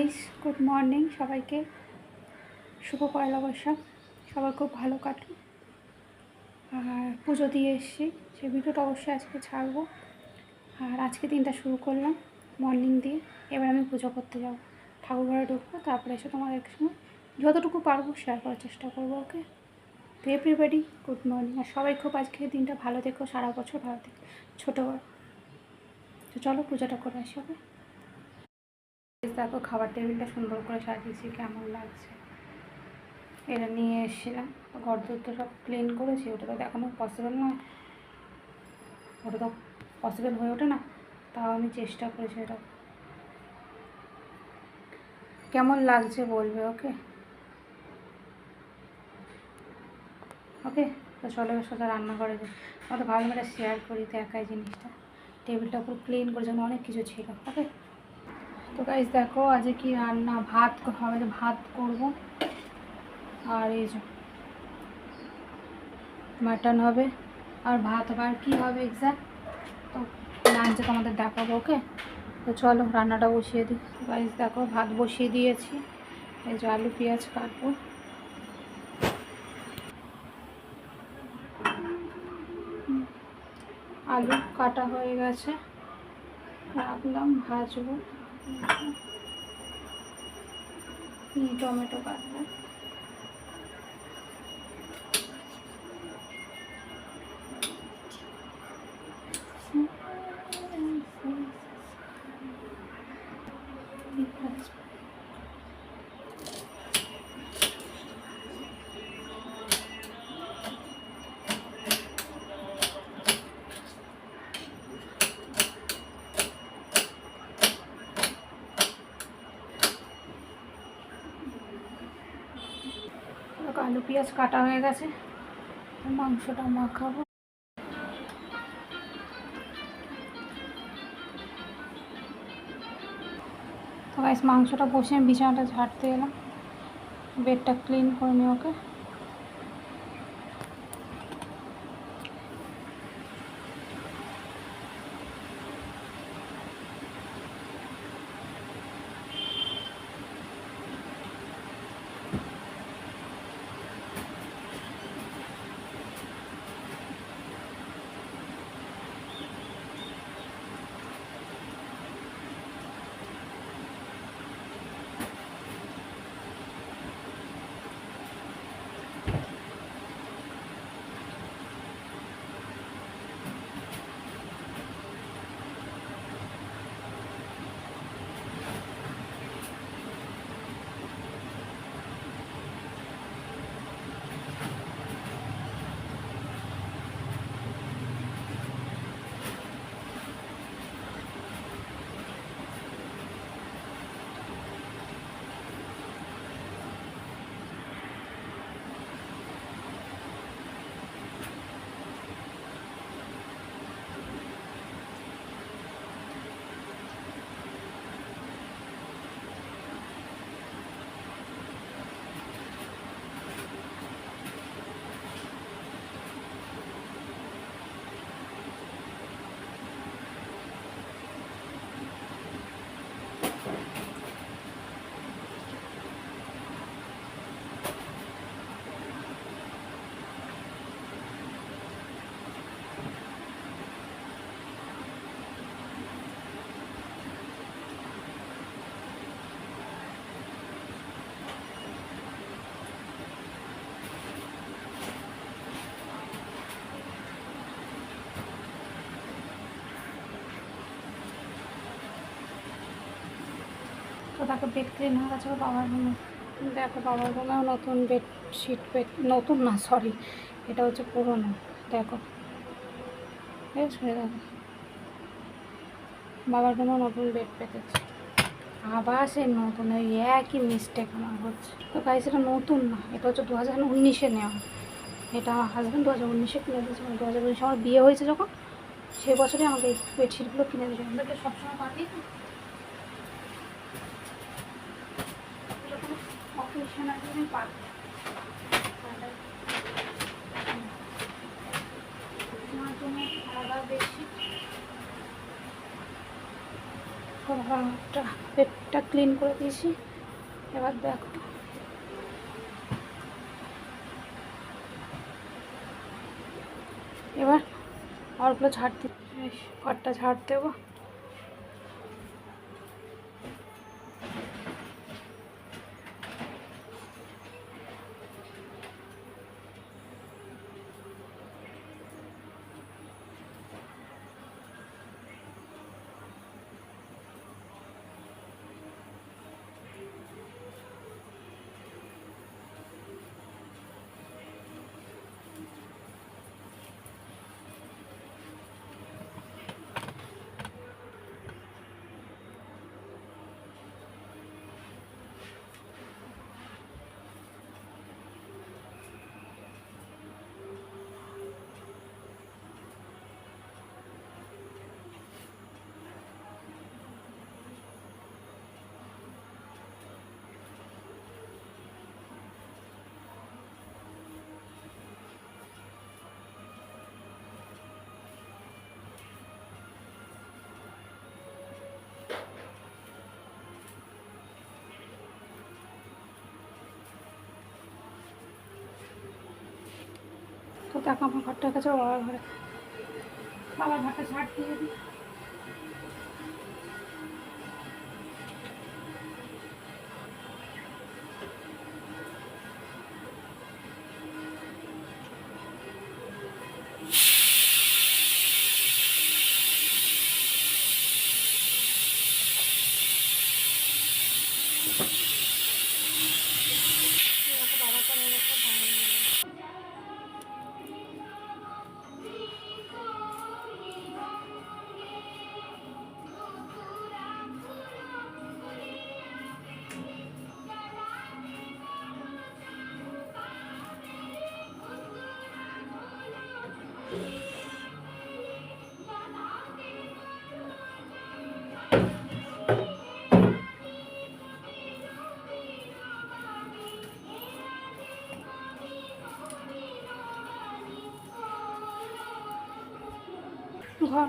Guys good morning সবাইকে। শুভ পয়লা বৈশাখ। সবার খুব ভালো কাটুক। আর পুজো দিয়ে এসেছি। সে ভিডিওটা অবশ্যই আজকে ছাড়বো। আর আজকে দিনটা শুরু করলাম মর্নিং দিয়ে। এবার আমি পুজো করতে যাব। ঠাকুর ঘরে ঢুকবো, তারপরে এসে তোমাদের সময় যতটুকু পারব শেয়ার করার চেষ্টা করব ওকে তো এভরিবাডি গুড মর্নিং আর সবাই খুব আজকে দিনটা ভালো থেকো, সারা বছর ভালো থেকো। ছোটো তো চলো পুজোটা করে আসি ওকে দেখো খাবার টেবিলটা সুন্দর করে সাজিয়েছি, কেমন লাগছে? এটা নিয়ে এসেছিলাম। ঘর তো সব ক্লিন করেছি, ওটা তো দেখানো পসিবল নয়। ওটা তো পসিবল হয়ে ওঠে না, তাও আমি চেষ্টা করেছি এটা কেমন লাগছে বলবে, ওকে? ওকে, তো চলে সোজা রান্না করে যাই। আমরা ভাবলাম এটা শেয়ার করি তো একাই জিনিসটা। টেবিলটা পুরো ক্লিন করে যেন অনেক কিছু ছিল, ওকে? তো গাইজ দেখো আজকে কি রান্না? ভাত হবে ভাত করব। আর এই যে মাটন হবে, আর ভাত হবে। আর কী হবে এক্স্যাক্ট তো লাঞ্চে তোমাদের দেখাবো ওকে তো চলো রান্নাটা বসিয়ে দিই। গাইজ দেখো ভাত বসিয়ে দিয়েছি। এই যে আলু, পেঁয়াজ কাটবো। আলু কাটা হয়ে গেছে। রাখলাম, ভাজবো। নিয়ে টমেটো কাটবো দেখো, আলু পেঁয়াজ কাটা হয়ে গেছে। মাংসটা মাখাবো। তো গাইস মাংসটা বসে আমি বিছানাটা ঝাড়তে এলাম। বেডটা ক্লিন করে নি ওকে। তাকে বেড ক্লিন হয়ে গেছে বাবার রুমে দেখো বাবার নতুন বেডশিট বেড নতুন না সরি এটা হচ্ছে পুরনো, দেখো। দেখো বাবার রুমেও নতুন বেড পেতেছে। আবার সেই নতুন ওই একই মিস্টেক আমার হচ্ছে। তো গাইস এটা নতুন না, এটা হচ্ছে দু হাজার উনিশে নেওয়া। এটা আমার হাজব্যান্ড দু হাজার উনিশে কিনে দিয়েছে দু হাজার উনিশে আমার বিয়ে হয়েছে যখন সেই বছরই আমাকে বেডশিটগুলো কিনে দিয়েছে। আমাদেরকে সবসময় পাঠিয়ে অকেশনাল জন্যই পাই আমার জন্য আলাদা বেশি দেখো বাবার পেটটা ক্লিন করে দিয়েছি। এবার দেখো। এবার ঘরগুলো ঝাড় দি বেশ, ঘরটা ঝাড় দেবো। তো দেখো আমার ঘরটার কাছে বাবার ঘরে বাবার ঘরটা ছাড় দিয়ে দিই। ঘর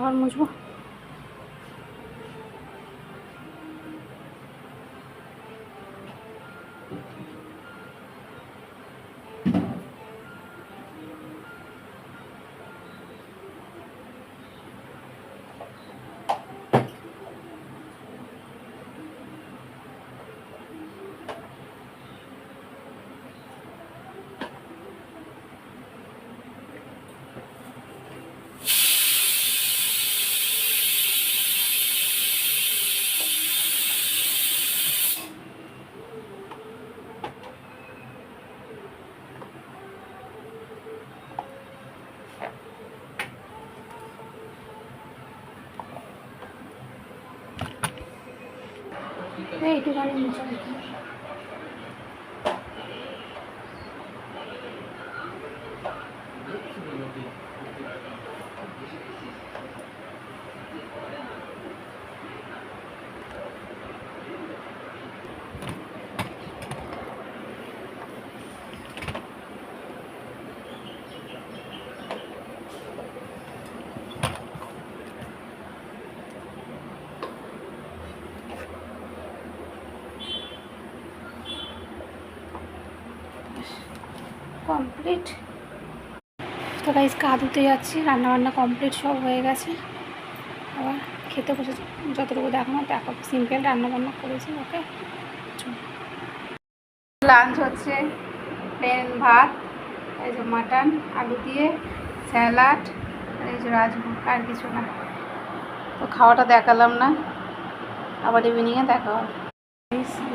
ঘর মুছবো। এইটুখানি মুছে কমপ্লিট তো গাইজ গা যাচ্ছি, রান্নাবান্না কমপ্লিট সব হয়ে গেছে। আবার খেতে বসেছি যতটুকু দেখানো দেখো সিম্পল রান্নাবান্না করেছি ওকে লাঞ্চ হচ্ছে প্লেন ভাত, এই যে মাটন আলু দিয়ে স্যালাড এই যে রাজভোগ, আর কিছু না। তো খাওয়াটা দেখালাম না, আবার ইভিনিংয়ে দেখা হবে।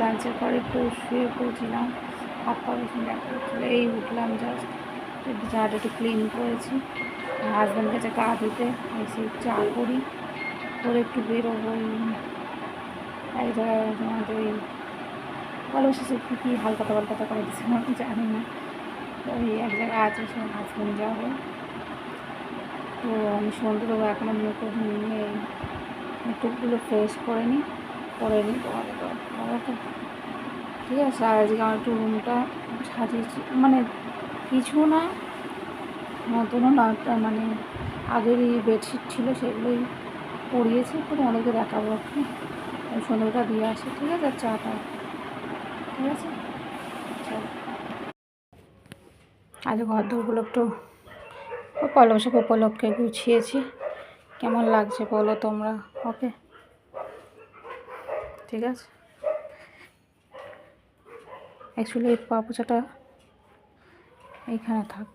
লাঞ্চের পরে একটু শুয়ে পড়ছিলাম। হাত পা বেশি এই উঠলাম জাস্ট জায়গাটা একটু ক্লিন করেছি। হাজব্যান্ড কাছে গা ধুতে এসে চা করি। করে একটু বেরোবো এই জায়গায় আমাদের ওই ভালোবাসা সে কী কী হালকাতা পাল্টাতা করে দিচ্ছে আমি জানি না। ওই এক জায়গায় আছে, সে হাজব্যান্ড যাবে। তো আমি সন্ধ্যে দেবো এখনও মুখ নিয়ে মুখটুকগুলো ফ্রেশ করে নিই করে নিই, তোমাদের ঠিক আছে আর আজকে আমার একটু রুমটা সাজিয়েছি। মানে কিছু না, নতুনও না মানে আগের এই বেডশিট ছিল, সেগুলোই পরিয়েছি তো অনেকে দেখাবো আপনি সন্ধ্যেটা দিয়ে আসি, ঠিক আছে? চাটা। ঠিক আছে? আজ ঘর দৌড়গুলো একটু পয়লা বৈশাখ উপলক্ষে গুছিয়েছি। কেমন লাগছে বলো তোমরা? ওকে ঠিক আছে? অ্যাকচুয়ালি এই পাপোচাটা এইখানে থাক।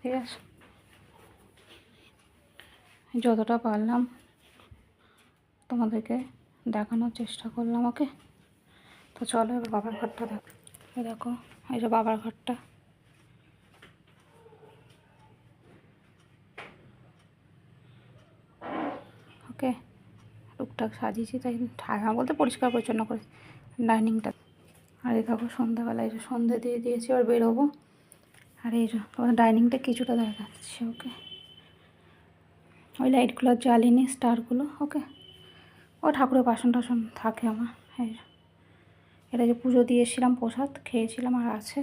ঠিক আছে। যতটা পারলাম তোমাদেরকে দেখানোর চেষ্টা করলাম, ওকে? তো চলো এবার বাবার ঘরটা দেখো দেখো, এই যে বাবার ঘরটা ওকে টুকটাক সাজিয়েছি, তাই ঠান্ডা বলতে পরিষ্কার পরিচ্ছন্ন করে ডাইনিংটা। আর এই দেখো সন্ধ্যাবেলায় যে সন্ধ্যে দিয়ে দিয়েছি, এবার বেরোবো। আর এই তোমাদের ডাইনিংটা কিছুটা দেখাচ্ছে, ওকে? ওই লাইটগুলো জ্বালিনি, স্টারগুলো, ওকে? ও ঠাকুরের বাসন টাসন থাকে আমার, এই যে। এটা যে পুজো দিয়েছিলাম, প্রসাদ খেয়েছিলাম আর আছে।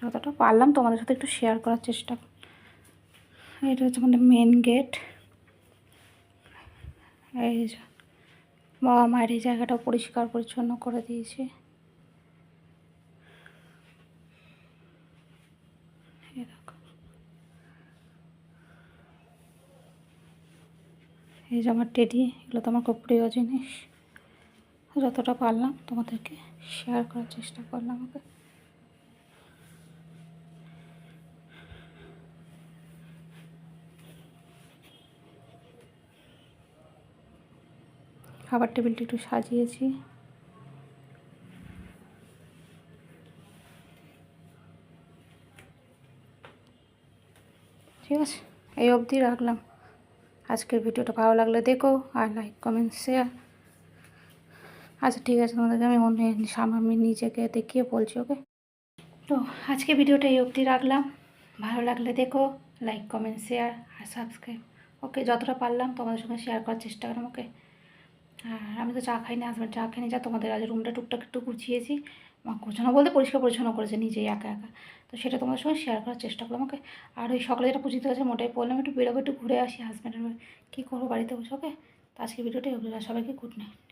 যতটা পারলাম তোমাদের সাথে একটু শেয়ার করার চেষ্টা। এটা হচ্ছে আমাদের মেন গেট এই বাবা মায়ের এই জায়গাটা পরিষ্কার পরিচ্ছন্ন করে দিয়েছে। এই এই যে আমার টেডি এগুলো তো আমার খুব প্রিয় জিনিস। যতটা পারলাম তোমাদেরকে শেয়ার করার চেষ্টা করলাম ওকে। খাবার টেবিলটা একটু সাজিয়েছি। ঠিক আছে, এই অবধি রাখলাম। আজকের ভিডিওটা ভালো লাগলে দেখো আর লাইক কমেন্ট শেয়ার আচ্ছা ঠিক আছে, তোমাদেরকে আমি অন্য আমি নিজেকে দেখিয়ে বলছি ওকে তো আজকে ভিডিওটা এই অবধি রাখলাম। ভালো লাগলে দেখো লাইক কমেন্ট শেয়ার আর সাবস্ক্রাইব ওকে যতটা পারলাম তোমাদের সঙ্গে শেয়ার করার চেষ্টা করলাম ওকে আর আমি তো চা খাই না হাজব্যান্ড চা খাই না যা, তোমাদের আজ রুমটা টুকটাক একটু গুছিয়েছি। গোছানো বলতে পরিষ্কার পরিচ্ছন্ন করেছে, নিজেই একা একা। তো সেটা তোমাদের সঙ্গে শেয়ার করার চেষ্টা করলাম। ওকে আর ওই সকালে যেটা পুজিতে আছে মোটাই পড়লাম। একটু বেরোবো, একটু ঘুরে আসি হাজব্যান্ডের কী করব বাড়িতে বসে ওকে তো আজকে ভিডিওটাই ওগুলো সবাইকে গুড নাইট